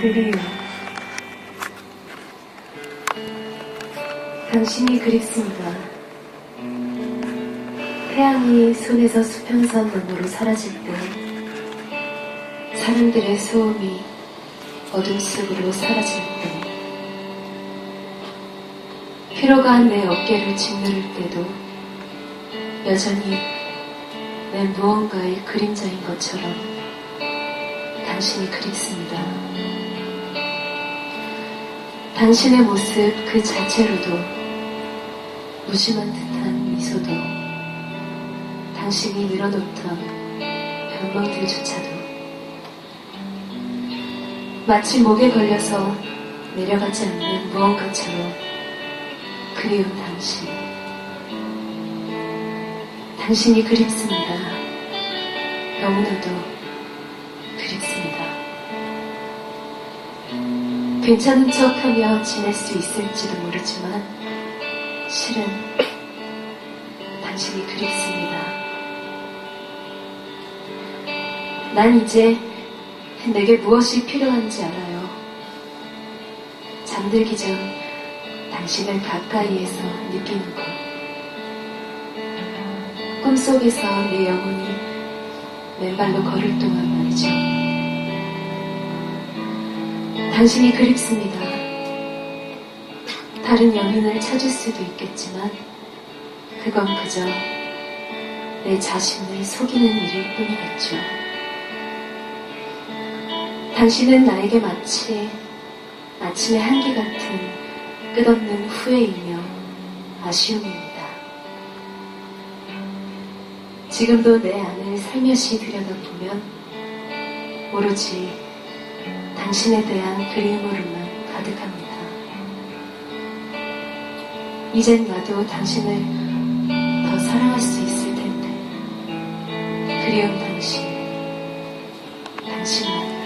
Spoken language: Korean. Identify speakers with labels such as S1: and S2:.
S1: 그리움. 당신이 그립습니다. 태양이 손에서 수평선 너머로 사라질 때, 사람들의 소음이 어둠 속으로 사라질 때, 피로가 내 어깨를 짓누를 때도 여전히 내 무언가의 그림자인 것처럼 당신이 그립습니다. 당신의 모습 그 자체로도 무심한 듯한 미소도 당신이 늘어놓던 변명들조차도 마치 목에 걸려서 내려가지 않는 무언가처럼 그리운 당신. 당신이 그립습니다. 너무나도 괜찮은 척 하며 지낼 수 있을지도 모르지만, 실은 당신이 그립습니다. 난 이제 내게 무엇이 필요한지 알아요. 잠들기 전 당신을 가까이에서 느끼는 것. 꿈속에서 내 영혼이 맨발로 걸을 동안 당신이 그립습니다. 다른 연인을 찾을 수도 있겠지만, 그건 그저 내 자신을 속이는 일일 뿐이겠죠. 당신은 나에게 마치 아침의 한기 같은 끝없는 후회이며 아쉬움입니다. 지금도 내 안을 살며시 들여다보면 오로지 당신에 대한 그리움으로만 가득합니다. 이젠 나도 당신을 더 사랑할 수 있을 텐데 그리운 당신, 당신만을